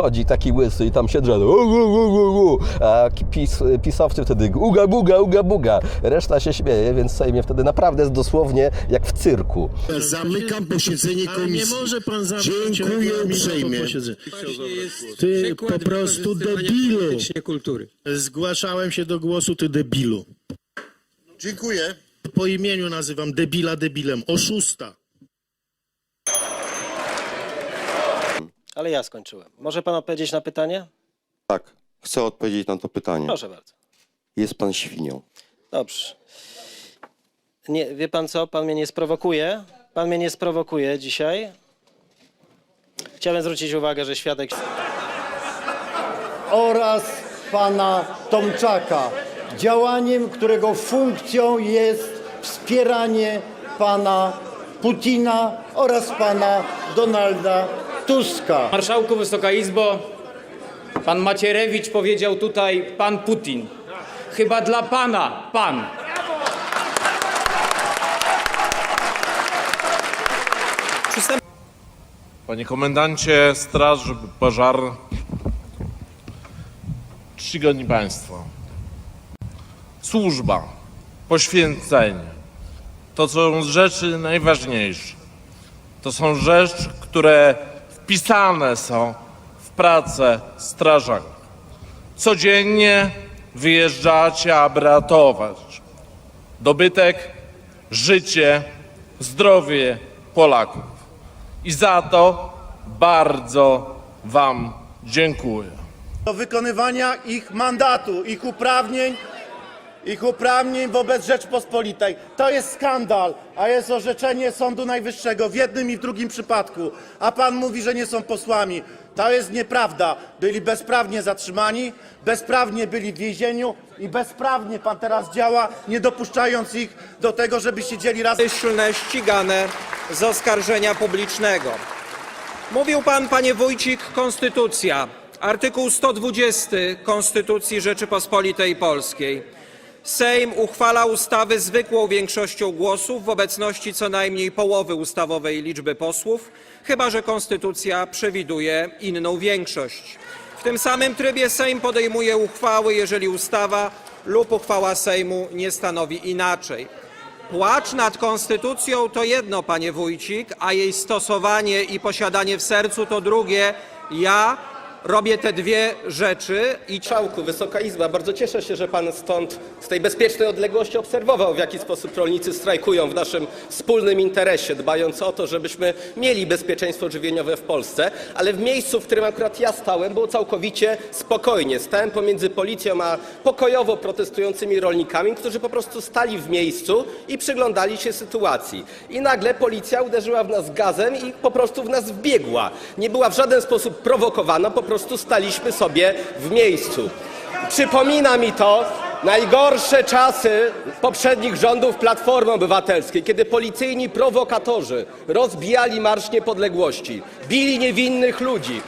wchodzi taki łysy i tam się drze, u, u, u, u, u. a pis, pisowcy wtedy uga buga, uga buga. Reszta się śmieje, więc Sejmie wtedy naprawdę jest dosłownie jak w cyrku. Zamykam posiedzenie Ale nie komisji. może pan zamknąć Dziękuję uprzejmie. Ty po prostu debilu. kultury. Zgłaszałem się do głosu, ty debilu. Dziękuję. Po imieniu nazywam debila debilem. Oszusta. Ale ja skończyłem. Może pan odpowiedzieć na pytanie? Tak, chcę odpowiedzieć na to pytanie. Proszę bardzo. Jest pan świnią. Dobrze. Nie, wie pan co? Pan mnie nie sprowokuje. Pan mnie nie sprowokuje dzisiaj. Chciałem zwrócić uwagę, że świadek. oraz pana Tomczaka, działaniem, którego funkcją jest wspieranie pana Putina oraz pana Donalda Tuska. Marszałku, Wysoka Izbo, pan Macierewicz powiedział tutaj pan Putin. Chyba dla pana, pan. Panie komendancie Straży Pożar, czcigodni Państwo, służba, poświęcenie to są rzeczy najważniejsze. To są rzeczy, które wpisane są w pracę strażaków. Codziennie wyjeżdżacie, aby ratować dobytek, życie, zdrowie Polaków. I za to bardzo Wam dziękuję. do wykonywania ich mandatu, ich uprawnień, ich uprawnień wobec Rzeczpospolitej. To jest skandal, a jest orzeczenie Sądu Najwyższego w jednym i w drugim przypadku. A pan mówi, że nie są posłami. To jest nieprawda. Byli bezprawnie zatrzymani, bezprawnie byli w więzieniu i bezprawnie pan teraz działa, nie dopuszczając ich do tego, żeby siedzieli razem. Myślne ścigane z oskarżenia publicznego. Mówił pan, panie Wójcik, konstytucja. Artykuł 120 Konstytucji Rzeczypospolitej Polskiej. Sejm uchwala ustawy zwykłą większością głosów w obecności co najmniej połowy ustawowej liczby posłów, chyba że konstytucja przewiduje inną większość. W tym samym trybie Sejm podejmuje uchwały, jeżeli ustawa lub uchwała Sejmu nie stanowi inaczej. Płacz nad konstytucją to jedno, panie Wójcik, a jej stosowanie i posiadanie w sercu to drugie. Ja robię te dwie rzeczy i Marszałku, Wysoka Izba, bardzo cieszę się, że Pan stąd z tej bezpiecznej odległości obserwował, w jaki sposób rolnicy strajkują w naszym wspólnym interesie, dbając o to, żebyśmy mieli bezpieczeństwo żywieniowe w Polsce, ale w miejscu, w którym akurat ja stałem, było całkowicie spokojnie. Stałem pomiędzy policją a pokojowo protestującymi rolnikami, którzy po prostu stali w miejscu i przyglądali się sytuacji. I nagle policja uderzyła w nas gazem i po prostu w nas wbiegła. Nie była w żaden sposób prowokowana, po prostu staliśmy sobie w miejscu. Przypomina mi to najgorsze czasy poprzednich rządów Platformy Obywatelskiej, kiedy policyjni prowokatorzy rozbijali Marsz Niepodległości, bili niewinnych ludzi.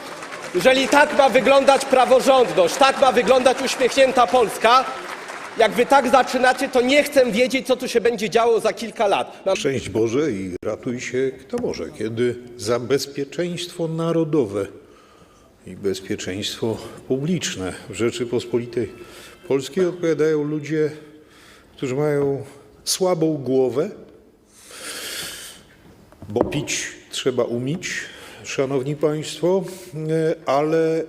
Jeżeli tak ma wyglądać praworządność, tak ma wyglądać uśmiechnięta Polska, jak wy tak zaczynacie, to nie chcę wiedzieć, co tu się będzie działo za kilka lat. Mam Szczęść Boże i ratuj się kto może, kiedy za bezpieczeństwo narodowe i bezpieczeństwo publiczne w Rzeczypospolitej Polskiej odpowiadają ludzie, którzy mają słabą głowę, bo pić trzeba umieć, szanowni państwo, e, ale e,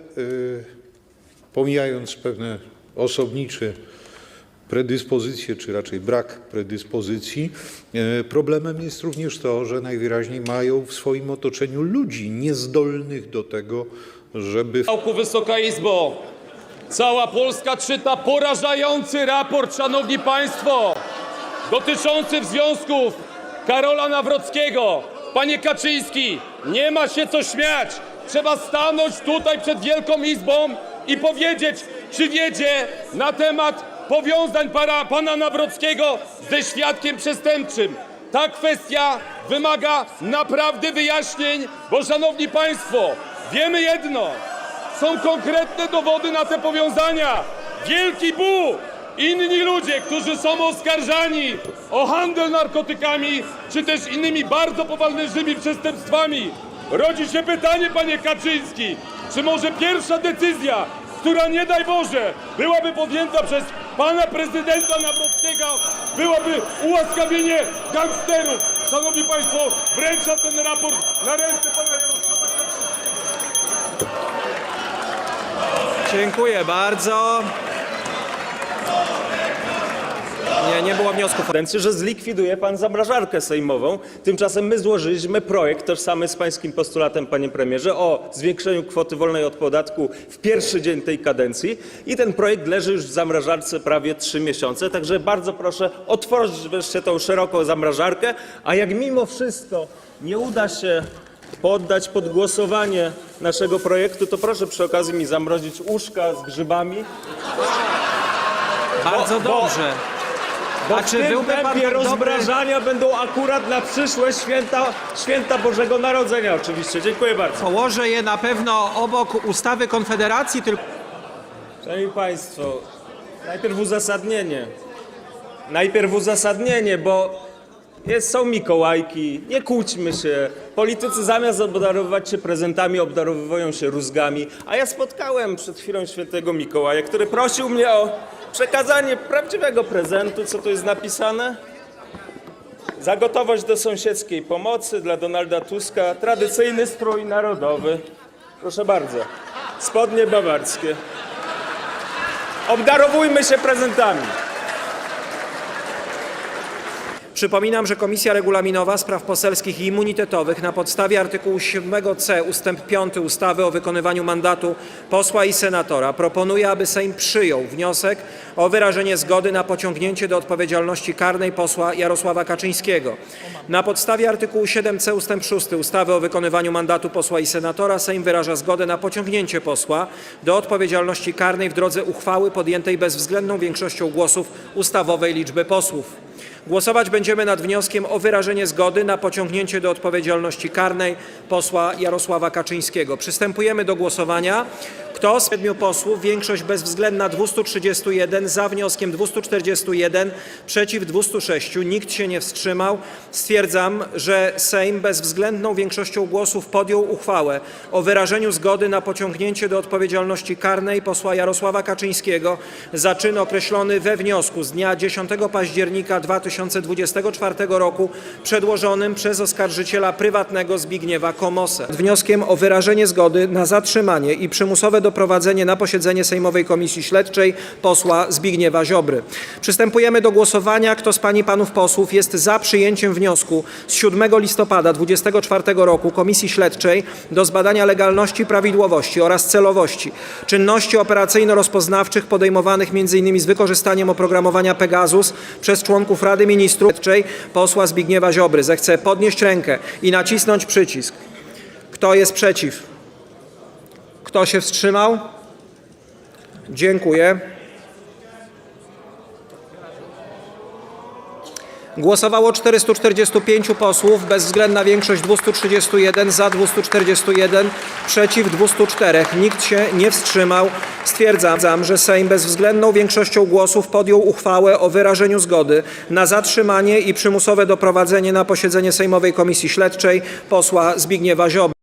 pomijając pewne osobnicze predyspozycje, czy raczej brak predyspozycji. E, Problemem jest również to, że najwyraźniej mają w swoim otoczeniu ludzi niezdolnych do tego, żeby Wysoka Izbo, cała Polska czyta porażający raport, szanowni państwo, dotyczący związków Karola Nawrockiego. Panie Kaczyński, nie ma się co śmiać. Trzeba stanąć tutaj przed Wielką Izbą i powiedzieć, czy wiedzie na temat powiązań para, pana Nawrockiego ze świadkiem przestępczym. Ta kwestia wymaga naprawdę wyjaśnień, bo szanowni państwo, wiemy jedno, są konkretne dowody na te powiązania. Wielki Bu, inni ludzie, którzy są oskarżani o handel narkotykami, czy też innymi bardzo poważnymi przestępstwami. Rodzi się pytanie, panie Kaczyński, Czy może pierwsza decyzja, która nie daj Boże byłaby podjęta przez pana prezydenta Nawrockiego, byłaby ułaskawienie gangsterów? Szanowni Państwo, wręczam ten raport na ręce pana Jarosława Dziękuję bardzo. Nie, nie było wniosków. kadencji, że zlikwiduje pan zamrażarkę sejmową. Tymczasem my złożyliśmy projekt tożsamy z pańskim postulatem, panie premierze, o zwiększeniu kwoty wolnej od podatku w pierwszy dzień tej kadencji i ten projekt leży już w zamrażarce prawie trzy miesiące, także bardzo proszę otworzyć wreszcie tą szeroką zamrażarkę, a jak mimo wszystko nie uda się poddać pod głosowanie naszego projektu, to proszę przy okazji mi zamrozić uszka z grzybami, Bardzo bo- dobrze. bo A w czy tym byłby pan tempie tak dobry- rozmrażania będą akurat na przyszłe święta, święta Bożego Narodzenia oczywiście. Dziękuję bardzo. Położę je na pewno obok ustawy Konfederacji, tylko Szanowni Państwo, najpierw uzasadnienie. Najpierw uzasadnienie, bo jest, są Mikołajki, nie kłóćmy się. Politycy zamiast obdarowywać się prezentami, obdarowują się rózgami. A ja spotkałem przed chwilą świętego Mikołaja, który prosił mnie o przekazanie prawdziwego prezentu. Co tu jest napisane? Za gotowość do sąsiedzkiej pomocy dla Donalda Tuska tradycyjny strój narodowy. Proszę bardzo. Spodnie bawarskie. Obdarowujmy się prezentami. Przypominam, że Komisja Regulaminowa Spraw Poselskich i Immunitetowych na podstawie artykułu 7c ustęp 5 ustawy o wykonywaniu mandatu posła i senatora proponuje, aby Sejm przyjął wniosek o wyrażenie zgody na pociągnięcie do odpowiedzialności karnej posła Jarosława Kaczyńskiego. Na podstawie artykułu 7c ustęp 6 ustawy o wykonywaniu mandatu posła i senatora Sejm wyraża zgodę na pociągnięcie posła do odpowiedzialności karnej w drodze uchwały podjętej bezwzględną większością głosów ustawowej liczby posłów. Głosować będziemy nad wnioskiem o wyrażenie zgody na pociągnięcie do odpowiedzialności karnej posła Jarosława Kaczyńskiego. Przystępujemy do głosowania. Kto z siedmiu posłów, większość bezwzględna 231, za wnioskiem 241, przeciw 206, nikt się nie wstrzymał. Stwierdzam, że Sejm bezwzględną większością głosów podjął uchwałę o wyrażeniu zgody na pociągnięcie do odpowiedzialności karnej posła Jarosława Kaczyńskiego za czyn określony we wniosku z dnia 10 października 2024 roku przedłożonym przez oskarżyciela prywatnego Zbigniewa Komosę. Wnioskiem o wyrażenie zgody na zatrzymanie i przymusowe doprowadzenie na posiedzenie Sejmowej Komisji Śledczej posła Zbigniewa Ziobry. Przystępujemy do głosowania. Kto z pań i panów posłów jest za przyjęciem wniosku z 7 listopada 2024 roku Komisji Śledczej do zbadania legalności, prawidłowości oraz celowości czynności operacyjno-rozpoznawczych podejmowanych m.in. z wykorzystaniem oprogramowania Pegasus przez członków Rady Ministrów Śledczej posła Zbigniewa Ziobry, zechce podnieść rękę i nacisnąć przycisk. Kto jest przeciw? Kto się wstrzymał? Dziękuję. Głosowało 445 posłów, bezwzględna większość 231, za 241, przeciw 204. Nikt się nie wstrzymał. Stwierdzam, że Sejm bezwzględną większością głosów podjął uchwałę o wyrażeniu zgody na zatrzymanie i przymusowe doprowadzenie na posiedzenie Sejmowej Komisji Śledczej posła Zbigniewa Ziobry.